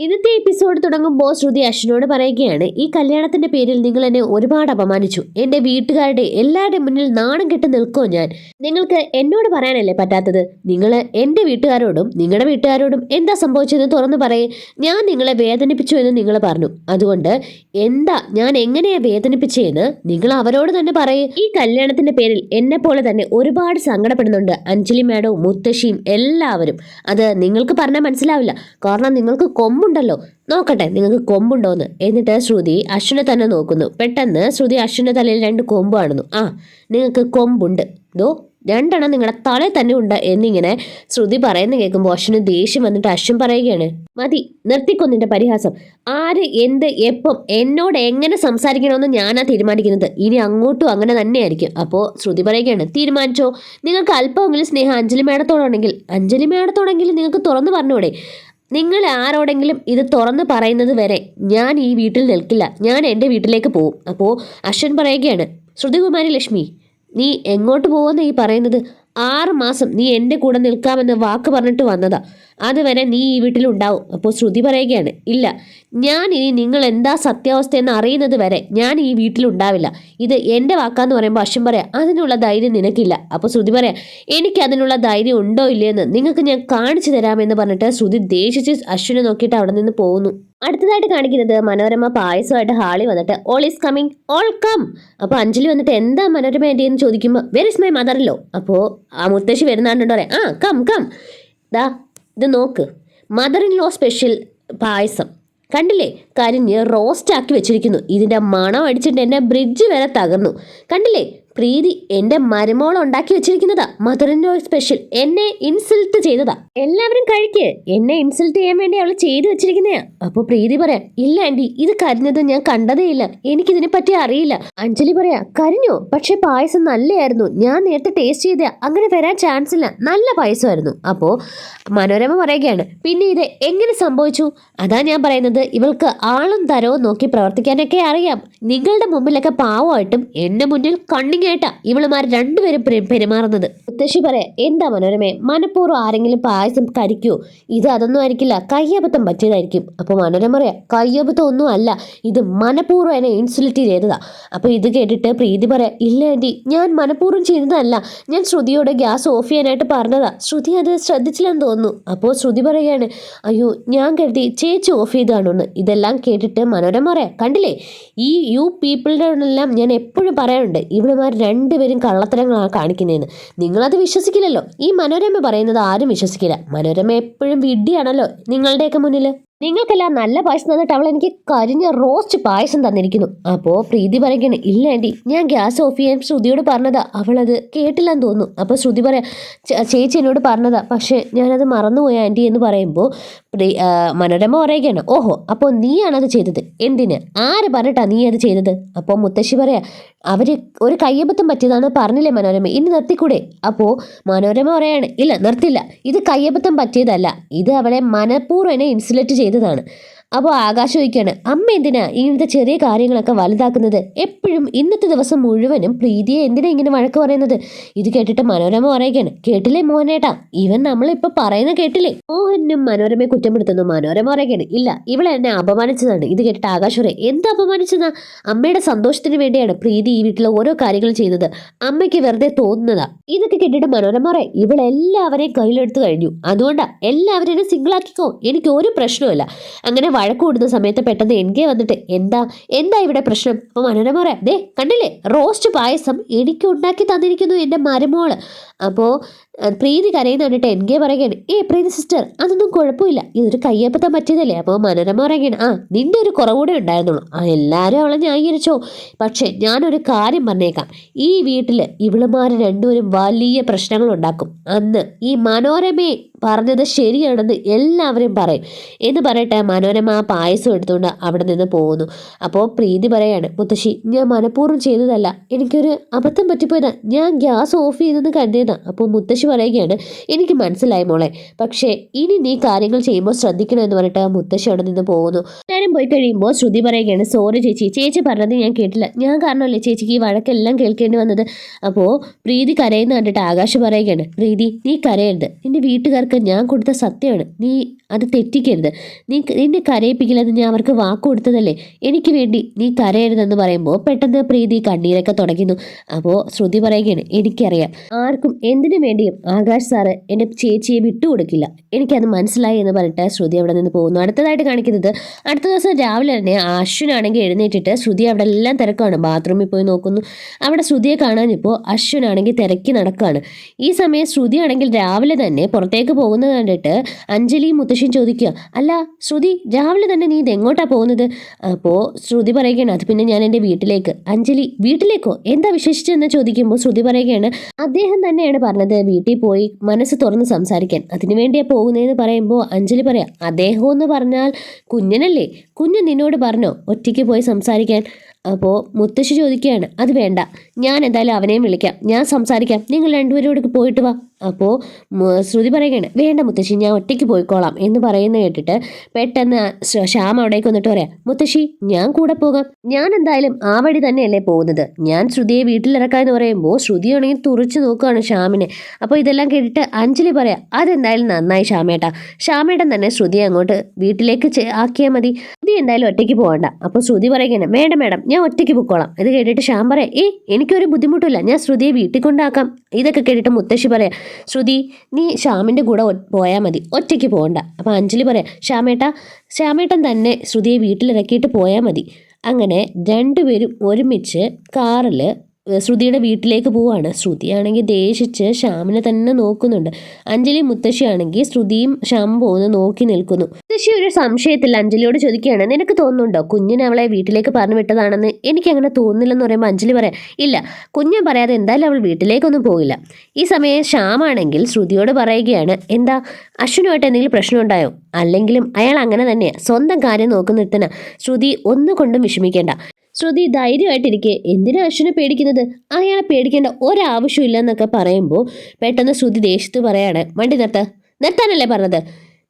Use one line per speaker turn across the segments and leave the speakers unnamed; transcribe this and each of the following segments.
ഇന്നത്തെ എപ്പിസോഡ് തുടങ്ങുമ്പോൾ ശ്രുതി അശ്വിനോട് പറയുകയാണ് ഈ കല്യാണത്തിന്റെ പേരിൽ നിങ്ങൾ എന്നെ ഒരുപാട് അപമാനിച്ചു. എന്റെ വീട്ടുകാരുടെ എല്ലാവരുടെ മുന്നിൽ നാണം കെട്ട് നിൽക്കോ ഞാൻ. നിങ്ങൾക്ക് എന്നോട് പറയാനല്ലേ പറ്റാത്തത്? നിങ്ങൾ എന്റെ വീട്ടുകാരോടും നിങ്ങളുടെ വീട്ടുകാരോടും എന്താ സംഭവിച്ചതെന്ന് തുറന്നു പറയേ. ഞാൻ നിങ്ങളെ വേദനിപ്പിച്ചു എന്ന് നിങ്ങൾ പറഞ്ഞു. അതുകൊണ്ട് എന്താ ഞാൻ എങ്ങനെയാ വേദനിപ്പിച്ചതെന്ന് നിങ്ങൾ അവരോട് തന്നെ പറയേ. ഈ കല്യാണത്തിന്റെ പേരിൽ എന്നെ പോലെ തന്നെ ഒരുപാട് സങ്കടപ്പെടുന്നുണ്ട് അഞ്ജലി മാഡവും മുത്തശ്ശിയും എല്ലാവരും. അത് നിങ്ങൾക്ക് പറഞ്ഞാൽ മനസ്സിലാവില്ല. കാരണം നിങ്ങൾക്ക് കൊമ്പുണ്ടല്ലോ. നോക്കട്ടെ നിങ്ങൾക്ക് കൊമ്പുണ്ടോന്ന്. എന്നിട്ട് ശ്രുതി അശ്വിനെ തന്നെ നോക്കുന്നു. പെട്ടെന്ന് ശ്രുതി അശ്വിന്റെ തലയിൽ രണ്ട് കൊമ്പ് കാണുന്നു. ആ നിങ്ങൾക്ക് കൊമ്പുണ്ട്. ഇതോ രണ്ടെണ്ണം നിങ്ങളുടെ തലയിൽ തന്നെ ഉണ്ട് എന്നിങ്ങനെ ശ്രുതി പറയുന്ന കേൾക്കുമ്പോൾ അശ്വിന് ദേഷ്യം വന്നിട്ട് അശ്വൻ പറയുകയാണ് മതി നിർത്തിക്കൊന്നിന്റെ പരിഹാസം. ആര് എന്ത് എപ്പം എന്നോട് എങ്ങനെ സംസാരിക്കണമെന്ന് ഞാനാ തീരുമാനിക്കുന്നത്. ഇനി അങ്ങോട്ടും അങ്ങനെ തന്നെയായിരിക്കും. അപ്പോൾ ശ്രുതി പറയുകയാണ് തീരുമാനിച്ചോ. നിങ്ങൾക്ക് അല്പമെങ്കിലും സ്നേഹം അഞ്ജലി മേഡത്തോടാണെങ്കിൽ അഞ്ജലി മേഡത്തോടെങ്കിലും നിങ്ങൾക്ക് തുറന്നു പറഞ്ഞൂടെ. നിങ്ങൾ ആരോടെങ്കിലും ഇത് തുറന്ന് പറയുന്നത് വരെ ഞാൻ ഈ വീട്ടിൽ നിൽക്കില്ല. ഞാൻ എന്റെ വീട്ടിലേക്ക് പോകും അപ്പോൾ അശ്വൻ പറയുകയാണ് ശ്രുതികുമാരി ലക്ഷ്മി നീ എങ്ങോട്ട് പോകുമെന്ന് ഈ പറയുന്നത്? ആറ് മാസം നീ എന്റെ കൂടെ നിൽക്കാമെന്ന് വാക്ക് പറഞ്ഞിട്ട് വന്നതാ. അതുവരെ നീ ഈ വീട്ടിലുണ്ടാവും. അപ്പോൾ ശ്രുതി പറയുകയാണ് ഇല്ല ഞാൻ ഇനി നിങ്ങൾ എന്താ സത്യാവസ്ഥ എന്ന് അറിയുന്നത് വരെ ഞാൻ ഈ വീട്ടിലുണ്ടാവില്ല. ഇത് എന്റെ വാക്കാന്ന് പറയുമ്പോൾ അശ്വൻ പറയാം അതിനുള്ള ധൈര്യം നിനക്കില്ല. അപ്പോൾ ശ്രുതി പറയാം എനിക്ക് അതിനുള്ള ധൈര്യം ഉണ്ടോ ഇല്ലയെന്ന് നിങ്ങൾക്ക് ഞാൻ കാണിച്ചു തരാമെന്ന് പറഞ്ഞിട്ട് ശ്രുതി ദേഷിച്ച് അശ്വിനെ നോക്കിയിട്ട് അവിടെ നിന്ന് പോകുന്നു. അടുത്തതായിട്ട് കാണിക്കുന്നത് മനോരമ പായസമായിട്ട് ഹാളി വന്നിട്ട് all is coming all come അപ്പോൾ അഞ്ജലി വന്നിട്ട് എന്താ മനോരമ എന്റെ എന്ന് ചോദിക്കുമ്പോൾ വെർ ഇസ് മൈ മദറല്ലോ അപ്പോൾ ആ മുത്തശ്ശി വരുന്നാണ്ടുണ്ടോ പറയാം ആ കം കം ദാ ഇത് നോക്ക്. മദർ ഇൻ ലോ സ്പെഷ്യൽ പായസം. കണ്ടില്ലേ? കരിഞ്ഞ് റോസ്റ്റ് ആക്കി വെച്ചിരിക്കുന്നു. ഇതിന്റെ മണം അടിച്ചിട്ട് എന്നെ ബ്രിഡ്ജ് വരെ തകർന്നു. കണ്ടില്ലേ? പ്രീതി എന്റെ മരുമോൾ ഉണ്ടാക്കി വെച്ചിരിക്കുന്നതാ മധുരന്റെ സ്പെഷ്യൽ എന്നെ ഇൻസൾട്ട് ചെയ്തതാ. എല്ലാവരും കഴിക്ക്. എന്നെ ഇൻസൾട്ട് ചെയ്യാൻ വേണ്ടി അവൾ ചെയ്തു വെച്ചിരിക്കുന്നയാ. അപ്പോൾ പ്രീതി പറയാ ഇല്ല ആന്റി ഇത് കരിഞ്ഞത് ഞാൻ കണ്ടതേ ഇല്ല. എനിക്കിതിനെ പറ്റി അറിയില്ല. അഞ്ജലി പറയാ കരിഞ്ഞോ? പക്ഷെ പായസം നല്ലയായിരുന്നു. ഞാൻ നേരത്തെ ടേസ്റ്റ് ചെയ്ത അങ്ങനെ വരാൻ ചാൻസ് ഇല്ല. നല്ല പായസമായിരുന്നു. അപ്പോൾ മനോരമ പറയുകയാണ് പിന്നെ ഇത് എങ്ങനെ സംഭവിച്ചു? അതാ ഞാൻ പറയുന്നത് ഇവൾക്ക് ആളും തരവും നോക്കി പ്രവർത്തിക്കാനൊക്കെ അറിയാം. നിങ്ങളുടെ മുമ്പിലൊക്കെ പാവമായിട്ടും എന്റെ മുന്നിൽ കണ്ണിങ് ആയിട്ടാ ഇവളുമാർ രണ്ടുപേരും പെരു- പെരുമാറുന്നത്. മുത്തശ്ശി പറയാ എന്താ മനോരമേ മനഃപൂർവം ആരെങ്കിലും പായസം കരിക്കോ. ഇത് അതൊന്നും ആയിരിക്കില്ല കയ്യബദ്ധം പറ്റിയതായിരിക്കും. അപ്പോൾ മനോരമ പറയാ കയ്യബദ്ധം ഒന്നും അല്ല ഇത് മനഃപൂർവം എന്നെ ഇൻസുലിറ്റ് ചെയ്തതാ. അപ്പോൾ ഇത് കേട്ടിട്ട് പ്രീതി പറയാ ഇല്ല ആന്റി ഞാൻ മനഃപൂർവം ചെയ്തതല്ല ഞാൻ ശ്രുതിയോട് ഗ്യാസ് ഓഫ് ചെയ്യാനായിട്ട് പറഞ്ഞതാ. ശ്രുതി അത് ശ്രദ്ധിച്ചില്ലെന്ന് തോന്നുന്നു. അപ്പോൾ ശ്രുതി പറയുകയാണ് അയ്യോ ഞാൻ കരുതി ചേച്ചി ഓഫ് ചെയ്താണെന്ന് ഇതെല്ലാം കേട്ടിട്ട് മനോരമ പറയാം കണ്ടില്ലേ ഈ യു പീപ്പിളിനോടെല്ലാം ഞാൻ എപ്പോഴും പറയാറുണ്ട്. രണ്ടുപേരും കള്ളത്തരങ്ങളാണ് കാണിക്കുന്നതെന്ന്. നിങ്ങളത് വിശ്വസിക്കില്ലല്ലോ. ഈ മനോരമ പറയുന്നത് ആരും വിശ്വസിക്കില്ല. മനോരമ എപ്പോഴും വിഡ്ഢിയാണല്ലോ നിങ്ങളുടെയൊക്കെ മുന്നിൽ നിങ്ങൾക്കെല്ലാം നല്ല പായസം തന്നിട്ട് അവൾ എനിക്ക് കരിഞ്ഞ റോസ്റ്റ് പായസം തന്നിരിക്കുന്നു. അപ്പോൾ പ്രീതി പറയുകയാണ് ഇല്ല ആന്റി ഞാൻ ഗ്യാസ് ഓഫ് ചെയ്യാൻ ശ്രുതിയോട് പറഞ്ഞതാ. അവളത് കേട്ടില്ലെന്ന് തോന്നുന്നു. അപ്പോൾ ശ്രുതി പറയാം "ചേ- ചേച്ചി എന്നോട് പറഞ്ഞതാ. പക്ഷേ ഞാനത് മറന്നുപോയ ആന്റി എന്ന് പറയുമ്പോൾ മനോരമ പറയുകയാണ് ഓഹോ അപ്പോൾ നീയാണത് ചെയ്തത്? എന്തിന്? ആര് പറഞ്ഞിട്ടാ നീ അത് ചെയ്തത്? അപ്പോൾ മുത്തശ്ശി പറയാ അവർ ഒരു കയ്യബദ്ധം പറ്റിയതാണ് പറഞ്ഞില്ലേ മനോരമ? ഇനി നിർത്തിക്കൂടെ? അപ്പോൾ മനോരമ പറയാണ് ഇല്ല നിർത്തില്ല. ഇത് കയ്യബദ്ധം പറ്റിയതല്ല. ഇത് അവളെ മനഃപൂർവനെ ഇൻസുലേറ്റ് ഇൻസുലേറ്റ് ചെയ്തതാണ്. അപ്പോൾ ആകാശ ചോദിക്കുകയാണ് അമ്മ എന്തിനാ ഇങ്ങനത്തെ ചെറിയ കാര്യങ്ങളൊക്കെ വലുതാക്കുന്നത്? എപ്പോഴും ഇന്നത്തെ ദിവസം മുഴുവനും പ്രീതിയെ എന്തിനാ ഇങ്ങനെ വഴക്ക് പറയുന്നത്? ഇത് കേട്ടിട്ട് മനോരമ പറയുകയാണ് കേട്ടില്ലേ മോഹനേട്ടാ? ഇവൻ നമ്മളിപ്പോൾ പറയുന്ന കേട്ടില്ലേ? മോഹനും മനോരമയെ കുറ്റപ്പെടുത്തുന്നു. മനോരമ പറയുകയാണ് ഇല്ല ഇവളെ എന്നെ അപമാനിച്ചതാണ്. ഇത് കേട്ടിട്ട് ആകാശ പറയും എന്ത് അപമാനിച്ചതാ? അമ്മയുടെ സന്തോഷത്തിന് വേണ്ടിയാണ് പ്രീതി ഈ വീട്ടിലെ ഓരോ കാര്യങ്ങളും ചെയ്തത് അമ്മയ്ക്ക് വെറുതെ തോന്നുന്നതാ. ഇതൊക്കെ കേട്ടിട്ട് മനോരമ പറയും ഇവളെല്ലാവരെയും കയ്യിലെടുത്ത് കഴിഞ്ഞു. അതുകൊണ്ടാ എല്ലാവരെയും സിംഗിൾ ആക്കിക്കോ. എനിക്ക് ഒരു പ്രശ്നവുമില്ല. അങ്ങനെ വഴക്ക് കൂടുന്ന സമയത്ത് പെട്ടെന്ന് എൻകെ വന്നിട്ട് എന്താ എന്താ ഇവിടെ പ്രശ്നം? അപ്പോൾ മനോരമ പറയാം ദേ കണ്ടില്ലേ റോസ്റ്റ് പായസം എനിക്ക് ഉണ്ടാക്കി തന്നിരിക്കുന്നു എന്റെ മരുമോൾ. അപ്പോൾ പ്രീതി കരയുന്ന കണ്ടിട്ട് എൻ കെ പറയുകയാണ് ഏ പ്രീതി സിസ്റ്റർ അതൊന്നും കുഴപ്പമില്ല. ഇതൊരു കയ്യപ്പത്തം പറ്റിയതല്ലേ അപ്പോൾ മനോരമ പറയുകയാണ് ആ നിന്റെ ഒരു കുറവുകൂടെ ഉണ്ടായിരുന്നുള്ളൂ. ആ എല്ലാവരും അവളെ ന്യായീകരിച്ചോ. പക്ഷേ ഞാനൊരു കാര്യം പറഞ്ഞേക്കാം. ഈ വീട്ടിൽ ഇവളുമാർ രണ്ടുപേരും വലിയ പ്രശ്നങ്ങൾ ഉണ്ടാക്കും അന്ന് ഈ മനോരമയെ പറഞ്ഞത് ശരിയാണെന്ന് എല്ലാവരും പറയും. എന്ന് പറയട്ടെ മനോരമ ആ പായസം എടുത്തുകൊണ്ട് അവിടെ നിന്ന് പോകുന്നു. അപ്പോൾ പ്രീതി പറയാണ് മുത്തശ്ശി ഞാൻ മനഃപൂർവം ചെയ്തതല്ല. എനിക്കൊരു അബദ്ധം പറ്റിപ്പോയതാ. ഞാൻ ഗ്യാസ് ഓഫ് ചെയ്തെന്ന് കരുതിയതാ. അപ്പോൾ മുത്തശ്ശി മുത്തശ്ശി പറയുകയാണ് എനിക്ക് മനസ്സിലായി മോളെ പക്ഷേ ഇനി നീ കാര്യങ്ങൾ ചെയ്യുമ്പോൾ ശ്രദ്ധിക്കണം എന്ന് പറഞ്ഞിട്ട് മുത്തശ്ശി അവിടെ നിന്ന് പോകുന്നു. നേരം പോയി കഴിയുമ്പോൾ ശ്രുതി പറയുകയാണ് സോറി ചേച്ചി ചേച്ചി പറഞ്ഞത് ഞാൻ കേട്ടില്ല. ഞാൻ കാരണമല്ലേ ചേച്ചിക്ക് ഈ വഴക്കെല്ലാം കേൾക്കേണ്ടി വന്നത്? അപ്പോൾ പ്രീതി കരയുന്ന കണ്ടിട്ട് ആകാശ് പറയുകയാണ് പ്രീതി നീ കരയരുത്. നിന്റെ വീട്ടുകാർക്ക് ഞാൻ കൊടുത്ത സത്യമാണ്. നീ അത് തെറ്റിക്കരുത്. നീ നിന്നെ കരയിപ്പിക്കില്ലെന്ന് ഞാൻ അവർക്ക് വാക്ക് കൊടുത്തതല്ലേ. എനിക്ക് വേണ്ടി നീ കരയരുതെന്ന് പറയുമ്പോൾ പെട്ടെന്ന് പ്രീതി കണ്ണീരൊക്കെ തുടങ്ങുന്നു അപ്പോൾ ശ്രുതി പറയുകയാണ് എനിക്കറിയാം. ആർക്കും എന്തിനു വേണ്ടിയും ആകാശ് സാറ് എന്റെ ചേച്ചിയെ വിട്ടുകൊടുക്കില്ല എനിക്കത് മനസ്സിലായി എന്ന് പറഞ്ഞിട്ട് ശ്രുതി അവിടെ നിന്ന് പോകുന്നു. അടുത്തതായിട്ട് കാണിക്കുന്നത് അടുത്ത ദിവസം രാവിലെ തന്നെ അശ്വിനാണെങ്കിൽ എഴുന്നേറ്റിട്ട് ശ്രുതി അവിടെ എല്ലാം തിരക്കാണ്. ബാത്റൂമിൽ പോയി നോക്കുന്നു. അവിടെ ശ്രുതിയെ കാണാനിപ്പോൾ അശ്വിനാണെങ്കിൽ തിരക്കി നടക്കുകയാണ്. ഈ സമയം ശ്രുതി ആണെങ്കിൽ രാവിലെ തന്നെ പുറത്തേക്ക് പോകുന്നത് കണ്ടിട്ട് അഞ്ജലിയും മുത്തശ്ശിയും ചോദിക്കുക അല്ല ശ്രുതി രാവിലെ തന്നെ നീ ഇതെങ്ങോട്ടാണ് പോകുന്നത്? അപ്പോൾ ശ്രുതി പറയുകയാണ് അത് പിന്നെ ഞാൻ എന്റെ വീട്ടിലേക്ക്. അഞ്ജലി വീട്ടിലേക്കോ? എന്താ വിശേഷിച്ചെന്ന് ചോദിക്കുമ്പോൾ ശ്രുതി പറയുകയാണ് അദ്ദേഹം തന്നെയാണ് പറഞ്ഞത് വീട്ടിൽ പോയി മനസ്സ് തുറന്ന് സംസാരിക്കാൻ. അതിനു വേണ്ടിയാ പോകുന്നതെന്ന് പറയുമ്പോൾ അഞ്ജലി പറയാം അദ്ദേഹം എന്ന് പറഞ്ഞാൽ കുഞ്ഞനല്ലേ? കുഞ്ഞ് നിന്നോട് പറഞ്ഞോ? ഒറ്റയ്ക്ക് പോയി സംസാരിക്കാൻ. അപ്പോൾ മുത്തശ്ശി ചോദിക്കുകയാണ് അത് വേണ്ട ഞാൻ എന്തായാലും അവനെയും വിളിക്കാം ഞാൻ സംസാരിക്കാം നിങ്ങൾ രണ്ടുപേരും കൂടെ പോയിട്ട് വാ. അപ്പോൾ ശ്രുതി പറയുകയാണ് വേണ്ട മുത്തശ്ശി ഞാൻ ഒറ്റയ്ക്ക് പോയിക്കോളാം എന്ന് പറയുന്ന കേട്ടിട്ട് പെട്ടെന്ന് ശ്യാം അവിടേക്ക് വന്നിട്ട് പറയാം മുത്തശ്ശി ഞാൻ കൂടെ പോകാം ഞാൻ എന്തായാലും ആ വഴി തന്നെയല്ലേ പോകുന്നത് ഞാൻ ശ്രുതിയെ വീട്ടിലിറക്കാമെന്ന് പറയുമ്പോൾ ശ്രുതിയാണെങ്കിൽ തുറച്ചു നോക്കുകയാണ് ശ്യാമിനെ അപ്പോൾ ഇതെല്ലാം കേട്ടിട്ട് അഞ്ജലി പറയാം അതെന്തായാലും നന്നായി ശ്യാമേട്ടാ ശ്യാമേട്ടൻ തന്നെ ശ്രുതിയെ അങ്ങോട്ട് വീട്ടിലേക്ക് ആക്കിയാൽ മതി ശ്രുതി എന്തായാലും ഒറ്റയ്ക്ക് പോകണ്ട അപ്പോൾ ശ്രുതി പറയുകയാണ് വേണ്ട മേഡം ഞാൻ ഒറ്റയ്ക്ക് പൊക്കോളാം. ഇത് കേട്ടിട്ട് ശ്യാം പറയാം ഏ എനിക്കൊരു ബുദ്ധിമുട്ടില്ല. ഞാൻ ശ്രുതിയെ വീട്ടിൽ കൊണ്ടാക്കാം. ഇതൊക്കെ കേട്ടിട്ട് മുത്തശ്ശി പറയാം ശ്രുതി നീ ശ്യാമിന്റെ കൂടെ പോയാൽ മതി. ഒറ്റയ്ക്ക് പോകണ്ട. അപ്പോൾ അഞ്ജലി പറയാം ശ്യാമേട്ട ശ്യാമേട്ടൻ തന്നെ ശ്രുതിയെ വീട്ടിലിറക്കിയിട്ട് പോയാൽ മതി. അങ്ങനെ രണ്ടുപേരും ഒരുമിച്ച് കാറിൽ ശ്രുതിയുടെ വീട്ടിലേക്ക് പോവാണ്. ശ്രുതിയാണെങ്കിൽ ദേഷിച്ച് ശ്യാമിനെ തന്നെ നോക്കുന്നുണ്ട്. അഞ്ജലി മുത്തശ്ശിയാണെങ്കിൽ ശ്രുതിയും ശ്യാമും പോകുന്നു നോക്കി നിൽക്കുന്നു. മുത്തശ്ശി ഒരു സംശയത്തിൽ അഞ്ജലിയോട് ചോദിക്കുകയാണ് നിനക്ക് തോന്നുന്നുണ്ടോ കുഞ്ഞിനെ അവളെ വീട്ടിലേക്ക് പറഞ്ഞു വിട്ടതാണെന്ന്? എനിക്ക് അങ്ങനെ തോന്നുന്നില്ലെന്ന് പറയുമ്പോൾ അഞ്ജലി പറയാം ഇല്ല കുഞ്ഞ് പറയാതെ എന്തായാലും അവൾ വീട്ടിലേക്കൊന്നും പോകില്ല. ഈ സമയം ശ്യാമാണെങ്കിൽ ശ്രുതിയോട് പറയുകയാണ് എന്താ അശ്വിനുമായിട്ട് എന്തെങ്കിലും പ്രശ്നമുണ്ടായോ? അല്ലെങ്കിലും അയാൾ അങ്ങനെ തന്നെയാണ് സ്വന്തം കാര്യം നോക്കുന്നിടത്തന ശ്രുതി ഒന്നുകൊണ്ടും വിഷമിക്കേണ്ട. ശ്രുതി ധൈര്യമായിട്ടിരിക്കെ. എന്തിനാ അശ്വിനെ പേടിക്കുന്നത്? അയാളെ പേടിക്കേണ്ട ഒരാവശ്യമില്ല എന്നൊക്കെ പറയുമ്പോൾ പെട്ടെന്ന് ശ്രുതി ദേഷ്യത്ത് പറയാണ് വണ്ടി നിർത്ത. നിർത്താനല്ലേ പറഞ്ഞത്?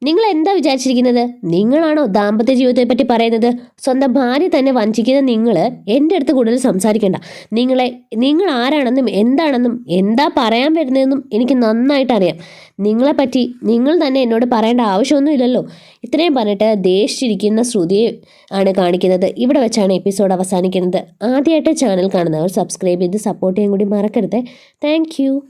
നിങ്ങൾ എന്താ വിചാരിച്ചിരിക്കുന്നത്? നിങ്ങളാണോ ദാമ്പത്യ ജീവിതത്തെ പറ്റി പറയുന്നത്? സ്വന്തം ഭാര്യ തന്നെ വഞ്ചിക്കുന്ന നിങ്ങൾ എന്റെ അടുത്ത് കൂടുതൽ സംസാരിക്കേണ്ട. നിങ്ങളെ നിങ്ങൾ ആരാണെന്നും എന്താണെന്നും എന്താ പറയാൻ വരുന്നതെന്നും എനിക്ക് നന്നായിട്ട് അറിയാം. നിങ്ങളെ പറ്റി നിങ്ങൾ തന്നെ എന്നോട് പറയേണ്ട ആവശ്യമൊന്നും ഇല്ലല്ലോ. ഇത്രയും പറഞ്ഞിട്ട് ദേഷിച്ചിരിക്കുന്ന ശ്രുതിയെ ആണ് കാണിക്കുന്നത്. ഇവിടെ വെച്ചാണ് എപ്പിസോഡ് അവസാനിക്കുന്നത്. ആദ്യമായിട്ട് ചാനൽ കാണുന്നവർ സബ്സ്ക്രൈബ് ചെയ്ത് സപ്പോർട്ട് ചെയ്യാൻ കൂടി മറക്കരുത്. താങ്ക്